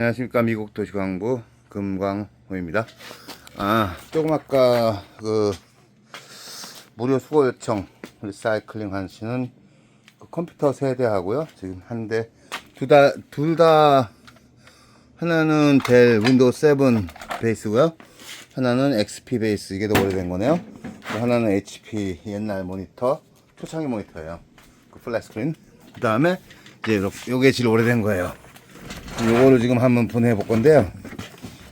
안녕하십니까 미국 도시광부 금광호입니다. 아 조금 아까 그 무료 수거 요청 리사이클링 하시는 그 컴퓨터 세대 하고요. 지금 한대두다둘 다 하나는 델 윈도우 7 베이스고요. 하나는 XP 베이스 이게 더 오래된 거네요. 또 하나는 HP 옛날 모니터 초창기 모니터예요. 그 플랫 스크린. 그 다음에 이제 요게 제일 오래된 거예요. 요거를 지금 한번 분해해 볼 건데요.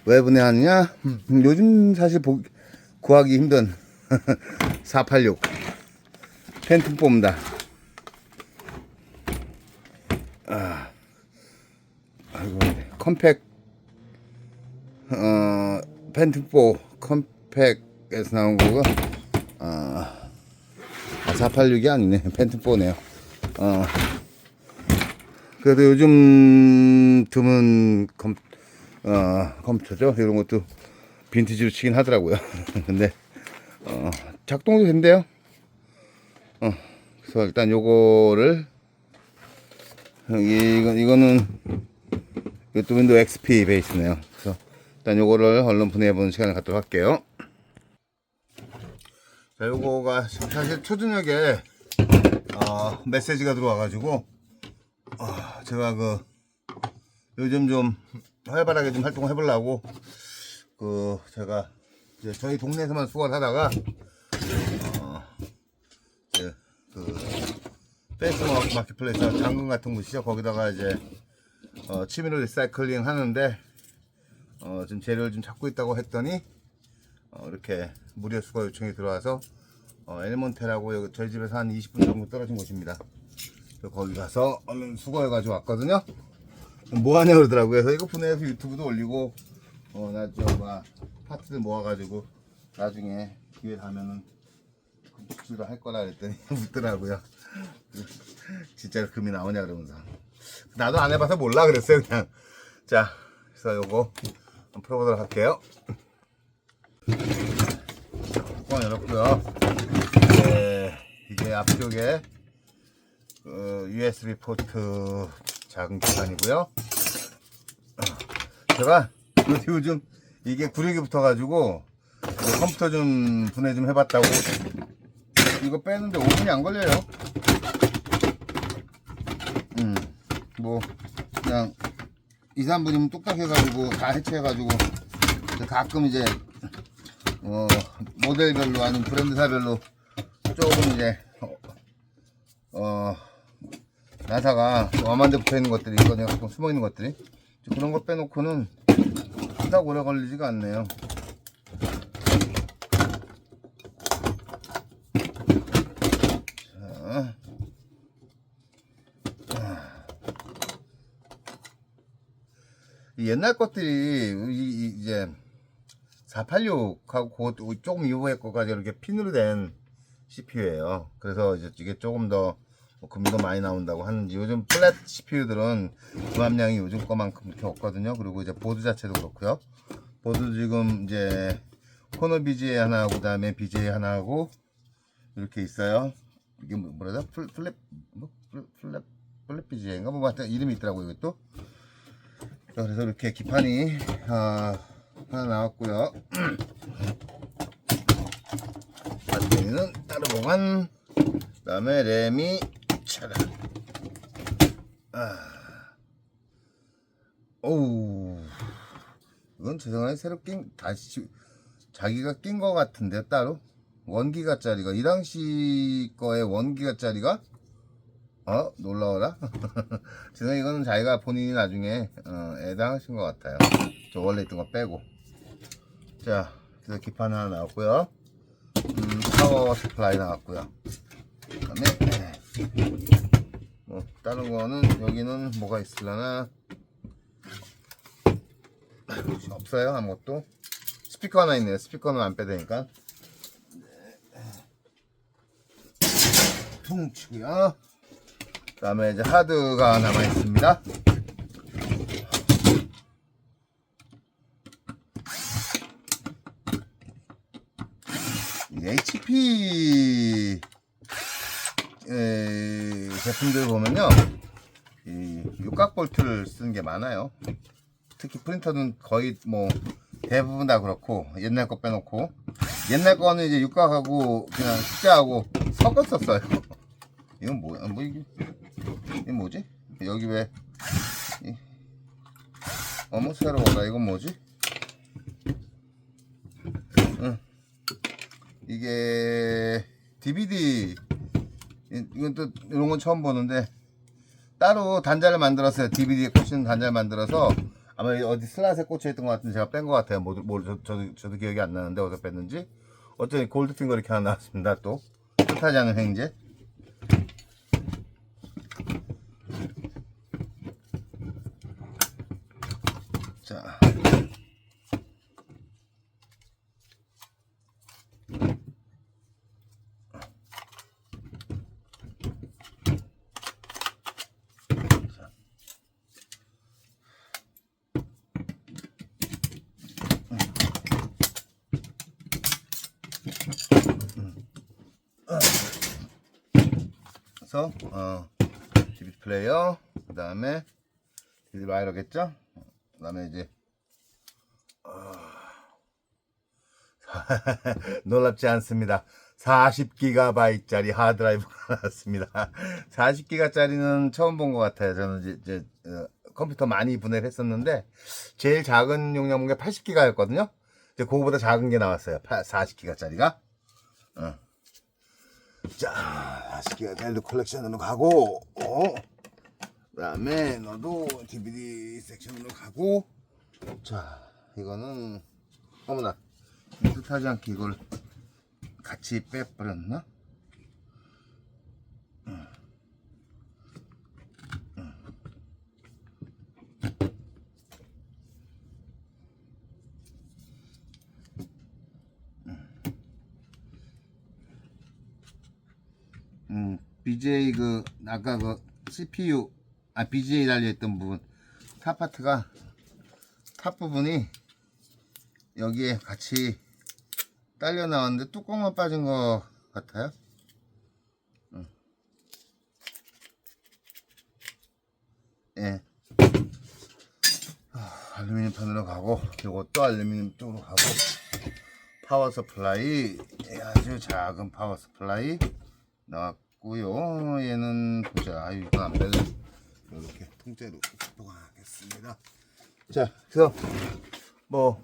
왜 분해하느냐? 음, 요즘 사실 보- 구하기 힘든 486 팬텀 뽑니다. 아, 아이고, 컴팩, 어, 팬텀 4 컴팩에서 나온 거가, 아, 486이 아니네. 팬텀 4네요. 어, 그래도 요즘 드문 컴, 어, 컴퓨터죠. 이런 것도 빈티지로 치긴 하더라고요. 근데, 어, 작동도 된대요. 어, 그래서 일단 요거를, 이거, 이거는, 이것도 윈도우 XP 베이스네요. 그래서 일단 요거를 얼른 분해해보는 시간을 갖도록 할게요. 자, 요거가 사실 초저녁에, 어, 메시지가 들어와가지고, 아, 제가 그 요즘 좀 활발하게 좀 활동을 해보려고 그 제가 이제 저희 동네에서만 수거를 하다가 어, 이제 그 페이스마크 마켓플레이스 장금 같은 곳이죠 거기다가 이제 어, 취미로 리사이클링 하는데 어, 지금 재료를 좀 찾고 있다고 했더니 어, 이렇게 무료 수거 요청이 들어와서 어, 엘몬테라고 저희 집에서 한 20분 정도 떨어진 곳입니다. 거기 가서 얼른 수거해가지고 왔거든요. 뭐 하냐 그러더라고요. 그래서 이거 분해해서 유튜브도 올리고, 어, 나 저 막 파트들 모아가지고 나중에 기회 되면은 금축지로 할 거라 그랬더니 묻더라고요. 진짜로 금이 나오냐 그러면서. 나도 안 해봐서 몰라 그랬어요 그냥. 자, 그래서 요거 한번 풀어보도록 할게요. 뚜껑 열었고요. 이게, 이게 앞쪽에 그 USB 포트 작은 기판이고요. 어, 제가 요- 요즘 이게 구력이 붙어가지고 컴퓨터 좀 분해 좀 해봤다고 이거 빼는데 5분이 안 걸려요. 음, 뭐 그냥 2, 3분이면 뚝딱 해가지고 다 해체해가지고 가끔 이제 어, 모델별로 아니면 브랜드사별로 조금 이제 어, 어 나사가 엄한 데 붙어 있는 것들이 있거든요. 가끔 숨어 있는 것들이 그런 거 빼놓고는 그닥 오래 걸리지가 않네요. 옛날 것들이 이제 486하고 그것도 조금 이후에 거까지 이렇게 핀으로 된 CPU예요. 그래서 이제 이게 조금 더 뭐 금도 많이 나온다고 하는지 요즘 플랫 CPU들은 구합량이 요즘 거만큼 그렇게 없거든요. 그리고 이제 보드 자체도 그렇고요. 보드 지금 이제 코너 BGA 하나 하고 그다음에 BGA 하나 하고 이렇게 있어요. 이게 뭐- 뭐라죠? 플- 플랫 뭐 플- 플랫 플랫 BGA인가 뭐 하여튼 이름이 있더라고요. 이것도. 자, 그래서 이렇게 기판이 아, 하나 나왔고요. 배터리는 따로 보관. 그다음에 램이 차라. 아. 오우. 이건 죄송하게 새로 낀 다시 자기가 낀 거 같은데 따로? 원기가짜리가. 이 당시 거에 원기가짜리가? 어? 놀라워라? 죄송해 이거는 자기가 본인이 나중에 어, 애당하신 것 같아요. 저 원래 있던 거 빼고. 자 그래서 기판 하나 나왔고요. 음, 파워 스플라이 나왔고요. 그 다음에 뭐 다른 거는 여기는 뭐가 있을라나? 없어요 아무것도. 스피커 하나 있네요. 스피커는 안 빼되니까. 퉁 치고요. 그 다음에 이제 하드가 남아 있습니다. HP 에, 제품들 보면요 이 육각 볼트를 쓰는 게 많아요 특히 프린터는 거의 뭐 대부분 다 그렇고 옛날 거 빼놓고 옛날 거는 이제 육각하고 그냥 숫자하고 섞었었어요. 이건 뭐야? 뭐 이게 이게 뭐지? 여기 왜 이- 어머 새로워라 이건 뭐지? 응. 이게 DVD 이- 이건 또 이런 건 처음 보는데 따로 단자를 만들었어요. DVD에 꽂히는 단자를 만들어서 아마 어디 슬롯에 꽂혀 있던 것 같은데 제가 뺀 것 같아요. 뭐, 뭐 저, 저도, 저도 기억이 안 나는데 어디서 뺐는지. 어쨌든 골드핑거 이렇게 하나 나왔습니다. 또 뜻하지 않은 횡재. 자. 그래서 어 DVD 플레이어 그 다음에 DVD 라이러겠죠? 그 다음에 이제 어, 놀랍지 않습니다. 40GB짜리 하드드라이브가 나왔습니다. 40GB짜리는 처음 본 것 같아요. 저는 이제, 이제 어, 컴퓨터 많이 분해를 했었는데 제일 작은 용량 게 80GB였거든요. 이제 그거보다 작은 게 나왔어요. 40GB짜리가 자, 아시기가 델드 컬렉션으로 가고, 어? 그 다음에 너도 DVD 섹션으로 가고, 자, 이거는, 어머나, 뜻하지 않게 이걸 같이 빼버렸나? 음, BJ 그 아까 그 CPU 아 BJ 달려 있던 부분 탑 파트가 탑 부분이 여기에 같이 딸려 나왔는데 뚜껑만 빠진 것 같아요. 음. 예. 아, 알루미늄 판으로 가고 이것도 알루미늄 쪽으로 가고 파워 서플라이 예, 아주 작은 파워 서플라이 나왔고 요. 얘는 보자. 아유 이거 안 되네. 이렇게 통째로 보관하겠습니다. 자, 그래서 뭐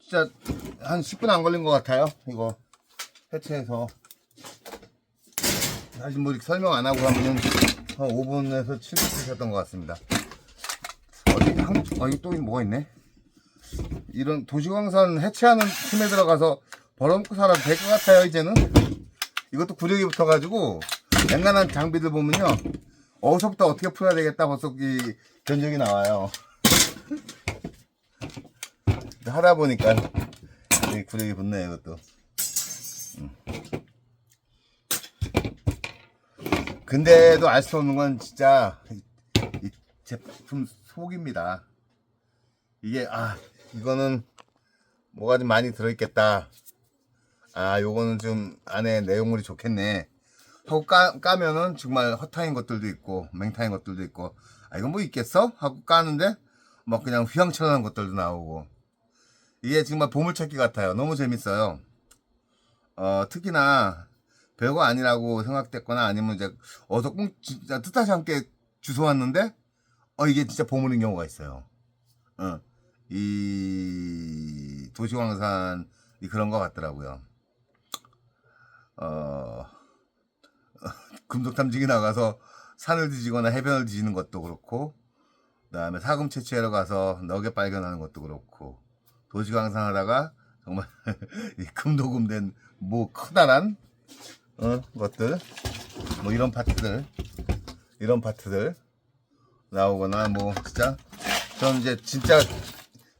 진짜 한 10분 안 걸린 것 같아요. 이거 해체해서 사실 뭐 이렇게 설명 안 하고 하면은 한 5분에서 7분 되셨던 것 같습니다. 어디 한, 어, 여기 또 뭐가 있네. 이런 도시광선 해체하는 팀에 들어가서 벌어먹고 살아도 될 것 같아요, 이제는. 이것도 구력이 붙어가지고, 앵간한 장비들 보면요. 어디서부터 어떻게 풀어야 되겠다 벌써 이 견적이 나와요. 하다 보니까 구력이 붙네요, 이것도. 음. 근데도 알 수 없는 건 진짜 이, 이 제품 속입니다. 이게 아 이거는 뭐가 좀 많이 들어있겠다. 아 요거는 좀 안에 내용물이 좋겠네. 하고 까, 까면은 정말 헛타인 것들도 있고 맹타인 것들도 있고 아 이건 뭐 있겠어? 하고 까는데 막 그냥 휘황찬란한 것들도 나오고 이게 정말 보물찾기 같아요. 너무 재밌어요. 어 특히나 별거 아니라고 생각됐거나 아니면 이제 어서 꼭 진짜 뜻하지 않게 주워 왔는데 어 이게 진짜 보물인 경우가 있어요. 어. 이 도시광산이 그런 것 같더라고요. 어, 금속 탐지기 나가서 산을 뒤지거나 해변을 뒤지는 것도 그렇고, 그다음에 사금 채취하러 가서 너게 발견하는 것도 그렇고, 도시광산 하다가 정말 이 금도금된 뭐 커다란 어, 것들, 뭐 이런 파트들, 이런 파트들 나오거나 뭐 진짜 저는 이제 진짜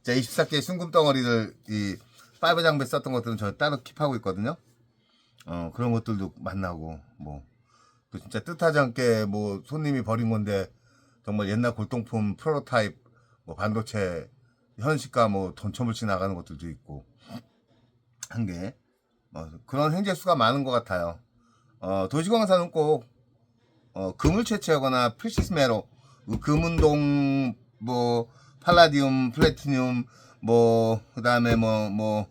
제 24K 순금 덩어리들 이 파이버 장비 썼던 것들은 저 따로 킵하고 있거든요. 어 그런 것들도 만나고 뭐 또 진짜 뜻하지 않게 뭐 손님이 버린 건데 정말 옛날 골동품 프로토타입 뭐 반도체 현시가 뭐 돈천불씩 나가는 것들도 있고 한 게 뭐 그런 행재 수가 많은 것 같아요. 어 도시광산은 꼭 어, 금을 채취하거나 프리시스 메로 금운동 뭐 팔라디움, 플래티늄, 뭐 그다음에 뭐뭐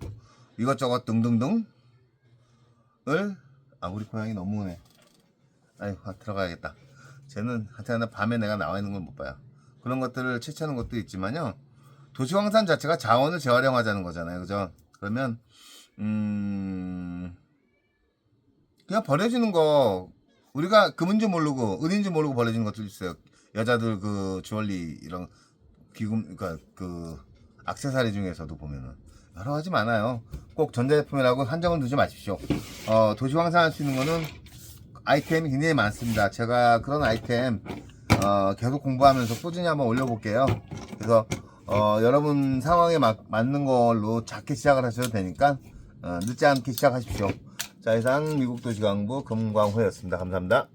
이것저것 등등등을 아 우리 고양이 너무 우네. 아이고 아, 들어가야겠다. 쟤는 하여튼 밤에 내가 나와 있는 걸 못 봐요. 그런 것들을 채취하는 것도 있지만요. 도시광산 자체가 자원을 재활용하자는 거잖아요. 그죠? 그러면 음 그냥 버려지는 거 우리가 금인지 모르고 은인지 모르고 버려지는 것도 있어요. 여자들 그 주얼리 이런 기금 그러니까 그 액세서리 중에서도 보면은 여러 가지 많아요. 꼭 전자제품이라고 한정은 두지 마십시오. 어, 도시광산할 수 있는 거는 아이템이 굉장히 많습니다. 제가 그런 아이템 어, 계속 공부하면서 꾸준히 한번 올려볼게요. 그래서 어, 여러분 상황에 맞, 맞는 걸로 작게 시작을 하셔도 되니까 어, 늦지 않게 시작하십시오. 자 이상 미국 도시광부 금광호였습니다. 감사합니다.